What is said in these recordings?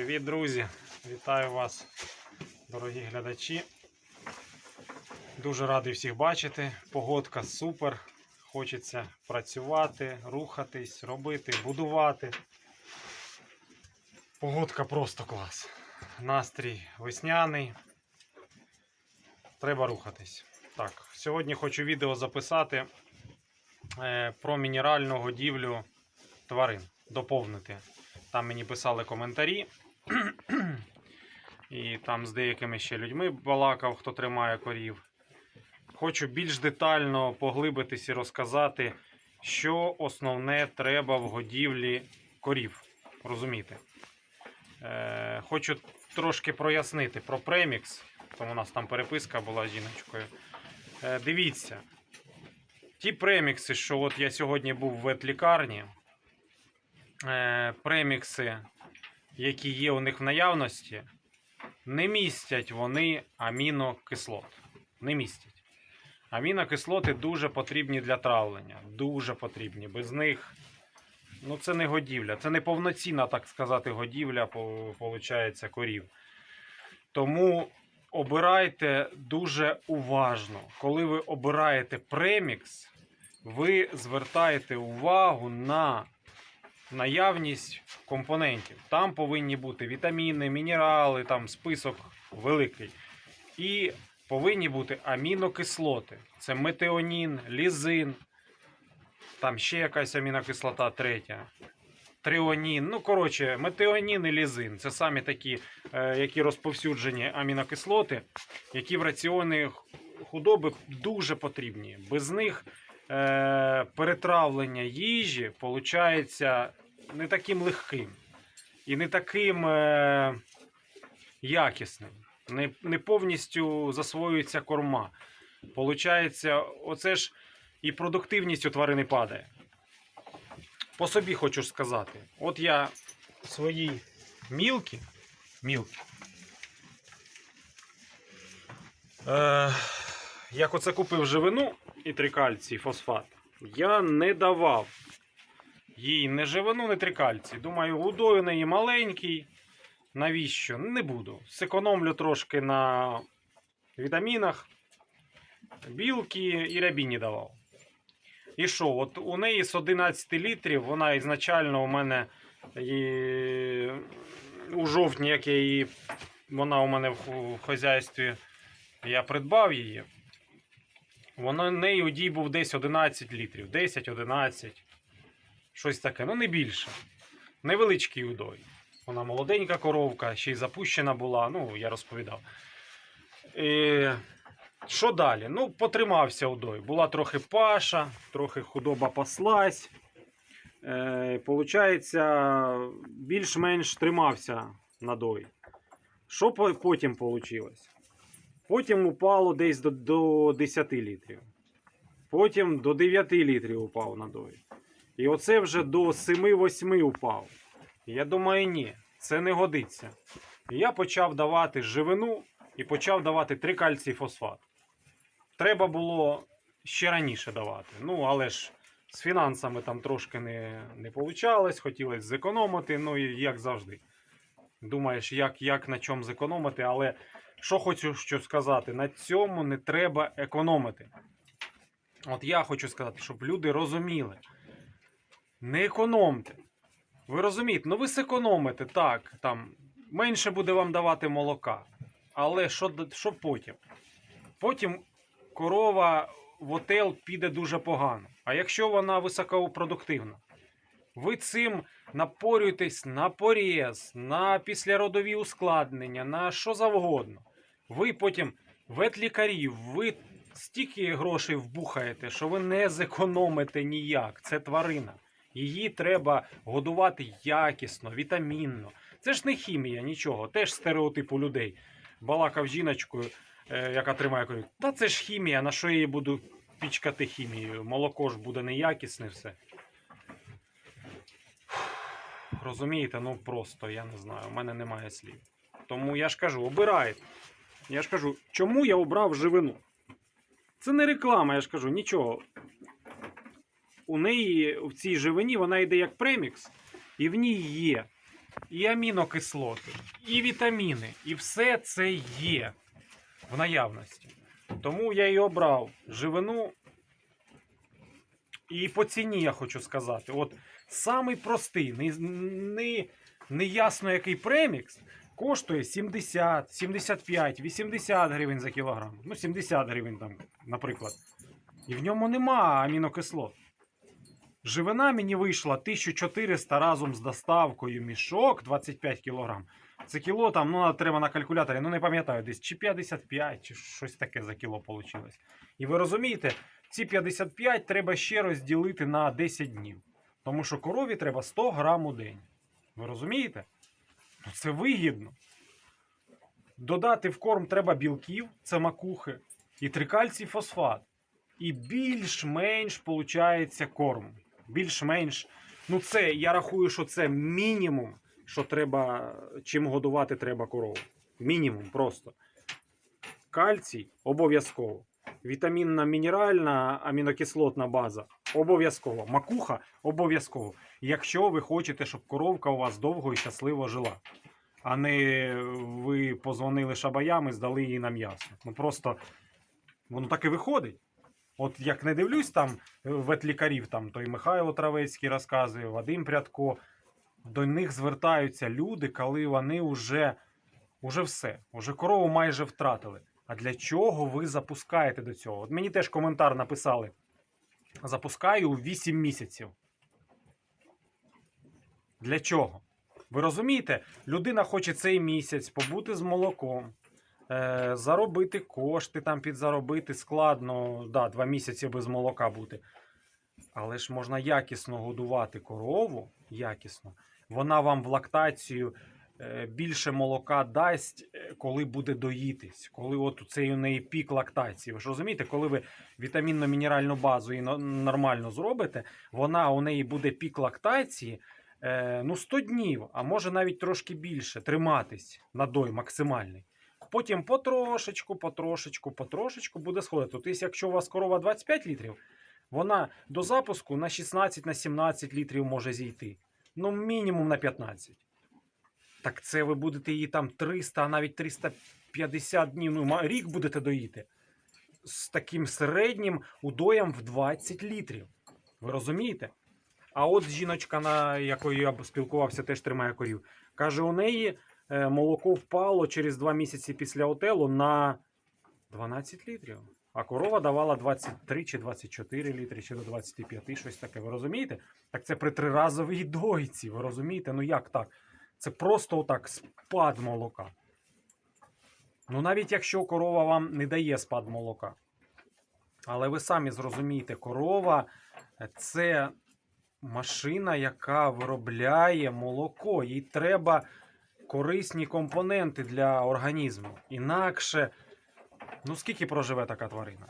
Привіт, друзі! Вітаю вас, дорогі глядачі. Дуже радий всіх бачити. Погодка супер. Хочеться працювати, рухатись, робити, будувати. Погодка просто клас. Настрій весняний. Треба рухатись. Так, сьогодні хочу відео записати е, про мінеральну годівлю тварин. Доповнити. Там мені писали коментарі. І там з деякими ще людьми балакав, хто тримає корів. Хочу більш детально поглибитись і розказати, що основне треба в годівлі корів. Розумієте? Е, хочу трошки прояснити про премікс, тому у нас там переписка була жіночкою. Е, дивіться, ті премікси, що от я сьогодні був в ветлікарні, е, премікси, які є у них в наявності, не містять вони амінокислот. Не містять. Амінокислоти дуже потрібні для травлення. Дуже потрібні. Без них ну, це не годівля. Це не повноцінна, так сказати, годівля, получається, корів. Тому обирайте дуже уважно. Коли ви обираєте премікс, ви звертаєте увагу на наявність компонентів. Там повинні бути вітаміни, мінерали, там список великий. І повинні бути амінокислоти. Це метеонін, лізин, там ще якась амінокислота третя. Тріонін. Ну, коротше, метеонін і лізин. Це самі такі, е, які розповсюджені амінокислоти, які в раціони худоби дуже потрібні. Без них е, перетравлення їжі виходить не таким легким і не таким е, якісним. Не, не повністю засвоюється корма. Получається, оце ж і продуктивність у тварини падає. По собі хочу сказати. От я свої мілки, мілки. Е, як оце купив живину і трикальцій, фосфат, я не давав їй не живину, не трикальцій. Думаю, удою неї маленький. Навіщо? Не буду. Секономлю трошки на вітамінах, білки і рябіні давав. І що? От у неї з 11 літрів, вона ізначально у мене і... у жовтні, як я її, вона у мене в хазяйстві, я придбав її. Вона в неї удій був десь 11 літрів, 10-11. Щось таке, ну не більше. Невеличкий удой. Вона молоденька коровка, ще й запущена була, ну, я розповідав. І... Що далі? Ну, потримався удой. Була трохи паша, трохи худоба паслась. Е, получається, більш-менш тримався надой. Що потім вийшло? Потім упало десь до, до 10 літрів. Потім до 9 літрів упав надой. І оце вже до 7-8 упав. Я думаю, ні, це не годиться. І я почав давати живину і почав давати трикальцій фосфат. Треба було ще раніше давати. Ну, але ж з фінансами там трошки не, не вийшло, хотілося зекономити, ну і як завжди. Думаєш, як, як на чому зекономити, але що хочу що сказати, на цьому не треба економити. От я хочу сказати, щоб люди розуміли. Не економте. Ви розумієте, ну ви зекономите, так, там менше буде вам давати молока. Але що, що потім? Потім корова в отел піде дуже погано. А якщо вона високопродуктивна, ви цим напорюєтесь на поріз, на післяродові ускладнення, на що завгодно. Ви потім ветлікарів, ви стільки грошей вбухаєте, що ви не зекономите ніяк. Це тварина. Її треба годувати якісно, вітамінно. Це ж не хімія, нічого, теж стереотип у людей. Балакав жіночкою, е, яка тримає корів. Та це ж хімія, на що я її буду пічкати хімією? Молоко ж буде неякісне все. Розумієте, ну просто я не знаю, у мене немає слів. Тому я ж кажу, обирайте. Я ж кажу, чому я обрав живину? Це не реклама, я ж кажу, нічого. У неї в цій живині вона йде як премікс, і в ній є і амінокислоти, і вітаміни, і все це є в наявності. Тому я і обрав живину. І по ціні я хочу сказати: от самий простий, не, не, не ясно який премікс, коштує 70, 75, 80 гривень за кілограм. Ну, 70 гривень там, наприклад. І в ньому нема амінокислот. Живина мені вийшла 1400 разом з доставкою мішок 25 кг. Це кіло там, ну треба на калькуляторі, ну не пам'ятаю, десь чи 55, чи щось таке за кіло вийшло. І ви розумієте, ці 55 треба ще розділити на 10 днів. Тому що корові треба 100 грам у день. Ви розумієте? Ну це вигідно. Додати в корм треба білків, це макухи, і трикальцій фосфат. І більш-менш виходить корм. Більш-менш. Ну, це я рахую, що це мінімум, що треба, чим годувати треба корову. Мінімум просто. Кальцій обов'язково. Вітамінна мінеральна амінокислотна база обов'язково. Макуха обов'язково. Якщо ви хочете, щоб коровка у вас довго і щасливо жила. А не ви позвонили шабаям і здали її на м'ясо. Ну просто воно так і виходить. От як не дивлюсь там е, ветлікарів, там той Михайло Травецький розказує, Вадим Прядко. До них звертаються люди, коли вони вже, вже все, вже корову майже втратили. А для чого ви запускаєте до цього? От мені теж коментар написали. Запускаю у 8 місяців. Для чого? Ви розумієте, людина хоче цей місяць побути з молоком, е, заробити кошти, там підзаробити складно, да, два місяці без молока бути. Але ж можна якісно годувати корову, якісно. Вона вам в лактацію більше молока дасть, е, коли буде доїтись, коли от цей у неї пік лактації. Ви ж розумієте, коли ви вітамінно-мінеральну базу і нормально зробите, вона у неї буде пік лактації. е, Ну, 100 днів, а може навіть трошки більше триматись надой максимальний. Потім потрошечку, потрошечку, потрошечку буде сходити. Тобто, якщо у вас корова 25 літрів, вона до запуску на 16 на 17 літрів може зійти. Ну, мінімум на 15. Так це ви будете її там 300, а навіть 350 днів, ну, рік будете доїти. З таким середнім удоєм в 20 літрів. Ви розумієте? А от жіночка, на якою я спілкувався, теж тримає корів. Каже, у неї е, молоко впало через 2 місяці після отелу на 12 літрів. А корова давала 23 чи 24 літри, чи до 25, щось таке. Ви розумієте? Так це при триразовій дойці. Ви розумієте? Ну як так? Це просто отак спад молока. Ну навіть якщо корова вам не дає спад молока. Але ви самі зрозумієте, корова це машина, яка виробляє молоко. Їй треба корисні компоненти для організму. Інакше, ну скільки проживе така тварина?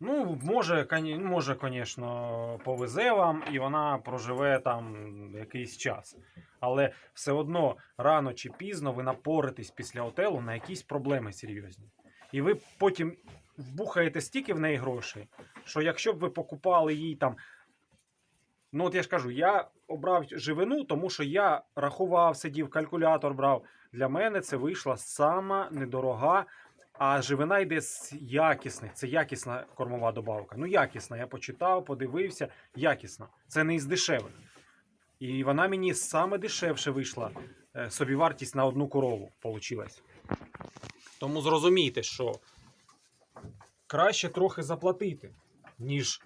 Ну, може, може, звісно, повезе вам, і вона проживе там якийсь час. Але все одно рано чи пізно ви напоритесь після отелу на якісь проблеми серйозні. І ви потім вбухаєте стільки в неї грошей, що якщо б ви покупали їй там. Ну, от я ж кажу, я обрав живину, тому що я рахував, сидів, калькулятор брав. Для мене це вийшла сама недорога, а живина йде з якісних. Це якісна кормова добавка. Ну, якісна. Я почитав, подивився, якісна. Це не із дешевих. І вона мені саме дешевше вийшла. Е, Собівартість на одну корову получилась. Тому зрозумійте, що краще трохи заплатити, ніж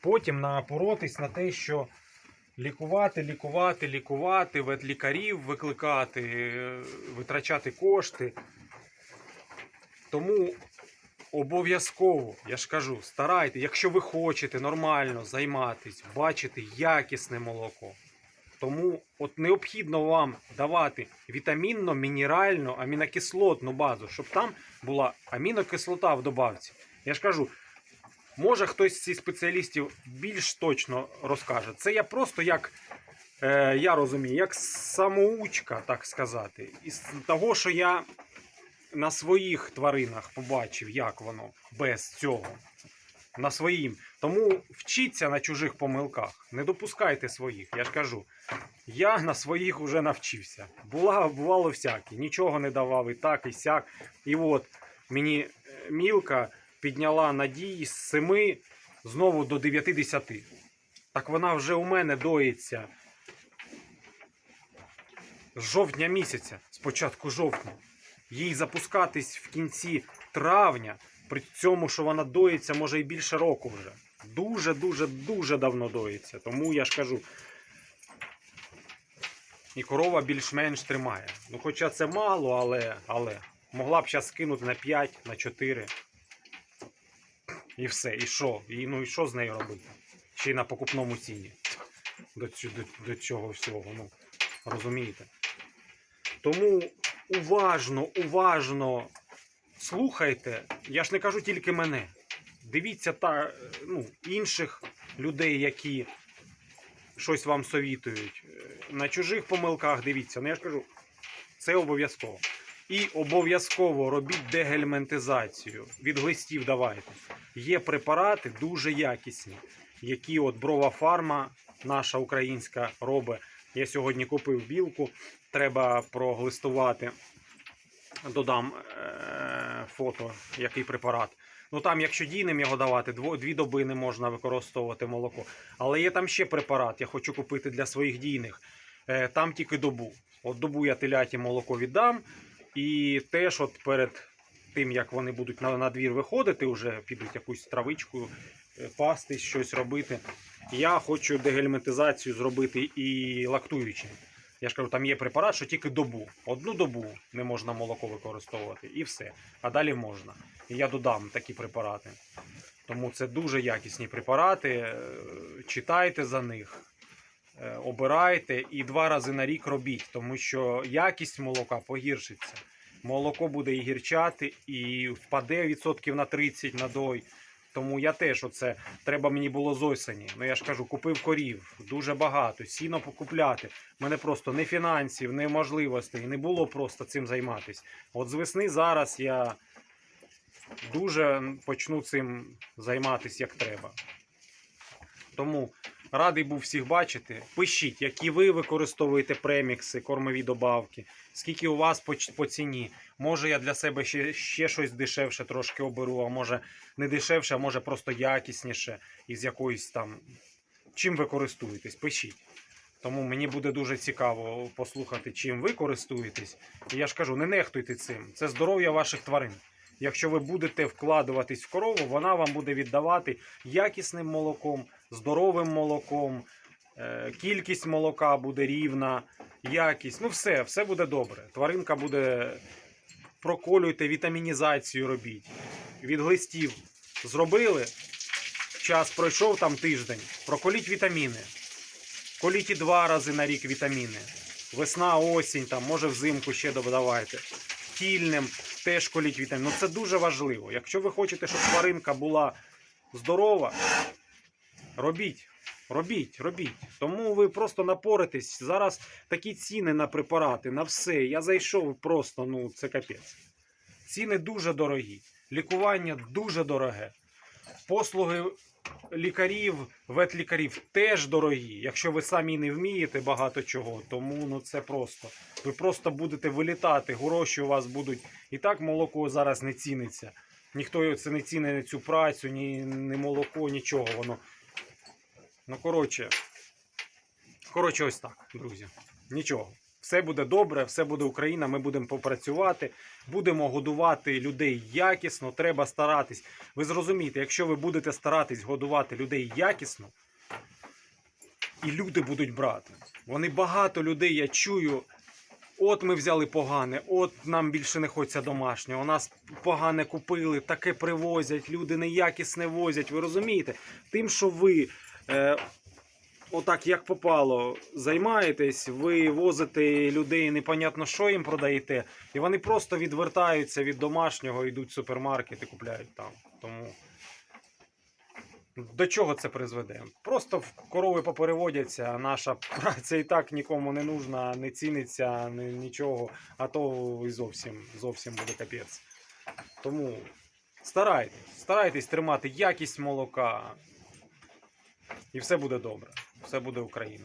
потім напоротись на те, що лікувати, лікувати, лікувати, ветлікарів викликати, е, витрачати кошти. Тому обов'язково, я ж кажу, старайте, якщо ви хочете нормально займатись, бачити якісне молоко. Тому от необхідно вам давати вітамінно, мінеральну, амінокислотну базу, щоб там була амінокислота в добавці. Я ж кажу, може хтось з цих спеціалістів більш точно розкаже. Це я просто як е, я розумію, як самоучка, так сказати. Із того, що я на своїх тваринах побачив, як воно без цього. На своїм. Тому вчіться на чужих помилках, не допускайте своїх. Я ж кажу, я на своїх вже навчився. Була, бувало всяке, нічого не давав і так, і сяк. І от мені е, мілка підняла надії з 7 знову до 9-10. Так вона вже у мене доїться з жовтня місяця, з початку жовтня. Їй запускатись в кінці травня, при цьому, що вона доїться, може і більше року вже. Дуже, дуже, дуже давно доїться. Тому я ж кажу. І корова більш-менш тримає. Ну, хоча це мало, але, але могла б зараз скинути на 5, на 4. І все. І що? І, ну і що з нею робити? Ще й на покупному ціні. До, до, до цього всього. Ну, розумієте? Тому уважно, уважно слухайте. Я ж не кажу тільки мене. Дивіться та, ну, інших людей, які щось вам совітують. На чужих помилках дивіться. Ну я ж кажу, це обов'язково. І обов'язково робіть дегельментизацію. Від глистів давайте. Є препарати дуже якісні, які от брова фарма, наша українська, робить. Я сьогодні купив білку, треба проглистувати. Додам е- фото, який препарат. Ну там, якщо дійним його давати, дві доби не можна використовувати молоко. Але є там ще препарат, я хочу купити для своїх дійних. Е, там тільки добу. От добу я теляті молоко віддам. І теж, от перед тим, як вони будуть на, на двір виходити, вже підуть якусь травичку е, пастись, щось робити. Я хочу дегельментизацію зробити і лактуючим. Я ж кажу, там є препарат, що тільки добу. Одну добу не можна молоко використовувати і все. А далі можна. І я додам такі препарати. Тому це дуже якісні препарати. Е, Читайте за них, е, обирайте і два рази на рік робіть, тому що якість молока погіршиться. Молоко буде і гірчати, і впаде відсотків на 30 на дой. Тому я теж оце треба мені було з осені. Ну я ж кажу, купив корів дуже багато, сіно покупляти. У мене просто не фінансів, не можливостей, не було просто цим займатися. От з весни зараз я дуже почну цим займатися як треба. Тому радий був всіх бачити. Пишіть, які ви використовуєте премікси, кормові добавки, скільки у вас по, по ціні. Може я для себе ще, ще щось дешевше трошки оберу, а може не дешевше, а може просто якісніше із якоїсь там. Чим ви користуєтесь? Пишіть. Тому мені буде дуже цікаво послухати, чим ви користуєтесь. І я ж кажу, не нехтуйте цим. Це здоров'я ваших тварин. Якщо ви будете вкладуватись в корову, вона вам буде віддавати якісним молоком, здоровим молоком, е, кількість молока буде рівна, якість. Ну, все, все буде добре. Тваринка буде. Проколюйте, вітамінізацію робіть. Від глистів зробили. Час пройшов там тиждень. Проколіть вітаміни. Коліть і два рази на рік вітаміни. Весна, осінь, там, може взимку ще додавайте. Тільним теж коліть вітаміни. Ну це дуже важливо. Якщо ви хочете, щоб тваринка була здорова, робіть. Робіть, робіть. Тому ви просто напоритесь. Зараз такі ціни на препарати, на все. Я зайшов просто, ну це капець. Ціни дуже дорогі. Лікування дуже дороге. Послуги лікарів, ветлікарів теж дорогі. Якщо ви самі не вмієте багато чого, тому ну це просто. Ви просто будете вилітати, гроші у вас будуть. І так молоко зараз не ціниться. Ніхто це не цінить цю працю, ні, ні молоко, нічого. Воно. Ну, коротше. Коротше, ось так, друзі. Нічого. Все буде добре, все буде Україна. Ми будемо попрацювати, будемо годувати людей якісно. Треба старатись. Ви зрозумієте, якщо ви будете старатись годувати людей якісно, і люди будуть брати. Вони багато людей, я чую. От ми взяли погане, от нам більше не хочеться домашнього. У нас погане купили, таке привозять, люди неякісне возять. Ви розумієте? Тим, що ви е, отак як попало, займаєтесь, ви возите людей, непонятно що їм продаєте, і вони просто відвертаються від домашнього, йдуть в супермаркет і купляють там. Тому до чого це призведе? Просто в корови попереводяться, а наша праця і так нікому не нужна, не ціниться, ні- нічого, а то і зовсім, зовсім буде капець. Тому Старайтесь, старайтесь тримати якість молока. І все буде добре. Все буде Україна.